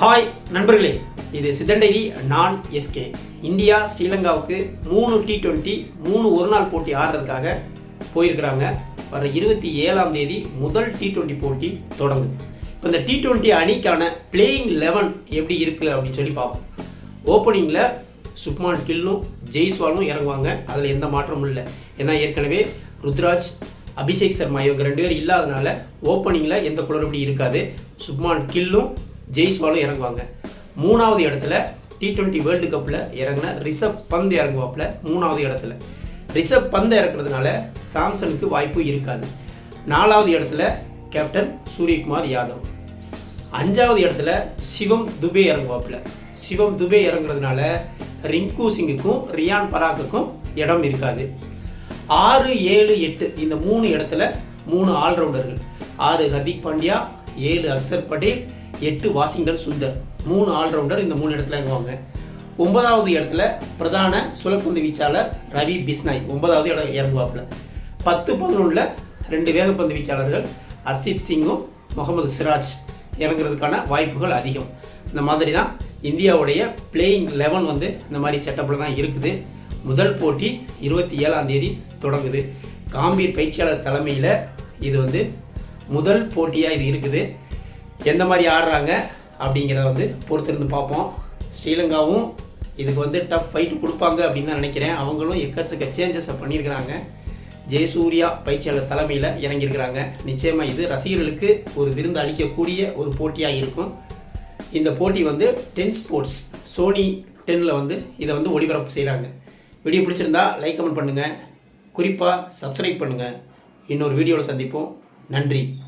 Hi நண்பர்களே. இது சிதண்டைரி நான் எஸ்கே இந்தியா ஸ்ரீலங்காவுக்கு மூணு டி ட்வெண்ட்டி மூணு ஒரு நாள் போட்டி ஆடுறதுக்காக போயிருக்கிறாங்க. வர இருபத்தி ஏழாம் தேதி முதல் டி டுவெண்ட்டி போட்டி தொடங்குது. இப்போ இந்த டி ட்வெண்ட்டி அணிக்கான பிளேயிங் லெவன் எப்படி இருக்குது அப்படின்னு சொல்லி பார்ப்போம். ஓப்பனிங்கில் சுப்மான் கில்லும் ஜெய்ஸ்வாலும் இறங்குவாங்க. அதில் எந்த மாற்றமும் இல்லை. ஏன்னா ஏற்கனவே ருத்ராஜ் அபிஷேக் சர்மா இவங்க ரெண்டு பேரும் இல்லாதனால ஓப்பனிங்கில் எந்த குளறுபடி இருக்காது. சுப்மான் கில்லும் ஜெய்ஸ்வாலும் இறங்குவாங்க. மூணாவது இடத்துல டி ட்வெண்ட்டி வேர்ல்டு கப்பில் இறங்கின ரிஷப் பந்த் இறங்குவாப்பில் மூணாவது இடத்துல. ரிஷப் பந்த் இறக்குறதுனால சாம்சனுக்கு வாய்ப்பு இருக்காது. நாலாவது இடத்துல கேப்டன் சூரியகுமார் யாதவ். அஞ்சாவது இடத்துல சிவம் துபே இறங்குவாப்பில். சிவம் துபே இறங்குறதுனால ரிங்கு சிங்குக்கும் ரியான் பராக்குக்கும் இடம் இருக்காது. ஆறு ஏழு எட்டு இந்த மூணு இடத்துல மூணு ஆல்ரவுண்டர்கள். ஆறு ஹர்திக் பாண்டியா ஏழு அக்சர் பட்டேல் எட்டு வாஷிங்டன் சுந்தர். மூணு ஆல்ரவுண்டர் இந்த மூணு இடத்துல இறங்குவாங்க. ஒன்பதாவது இடத்துல பிரதான சுழற்பந்து வீச்சாளர் ரவி பிஸ்னாய். ஒன்பதாவது இடம் இறங்குவாப்புல. பத்து பதினொன்றில் ரெண்டு வேகப்பந்து வீச்சாளர்கள் ஹர்ஷிப் சிங்கும் முகமது சிராஜ் இறங்குறதுக்கான வாய்ப்புகள் அதிகம். இந்த மாதிரி தான் இந்தியாவுடைய பிளேயிங் லெவன் வந்து இந்த மாதிரி செட்டப்பில் தான் இருக்குது. முதல் போட்டி இருபத்தி ஏழாம் தேதி தொடங்குது. காம்பீர் பயிற்சியாளர் தலைமையில் இது வந்து முதல் போட்டியாக இது இருக்குது. எந்த மாதிரி ஆடுறாங்க அப்படிங்கிறத வந்து பொறுத்திருந்து பார்ப்போம். ஸ்ரீலங்காவும் இதுக்கு வந்து டஃப் ஃபைட் கொடுப்பாங்க அப்படின்னு தான் நினைக்கிறேன். அவங்களும் எக்கச்சக்க சேஞ்சஸை பண்ணியிருக்கிறாங்க. ஜெயசூர்யா பயிற்சியாளர் தலைமையில் இறங்கியிருக்கிறாங்க. நிச்சயமாக இது ரசிகர்களுக்கு ஒரு விருந்து அளிக்கக்கூடிய ஒரு போட்டியாக இருக்கும். இந்த போட்டி வந்து டென் ஸ்போர்ட்ஸ் சோனி டென்னில் வந்து இதை வந்து ஒளிபரப்பு செய்கிறாங்க வீடியோ பிடிச்சிருந்தா லைக் கமெண்ட் பண்ணுங்கள் குறிப்பாக சப்ஸ்கிரைப் பண்ணுங்கள் இன்னொரு வீடியோவில் சந்திப்போம். நன்றி.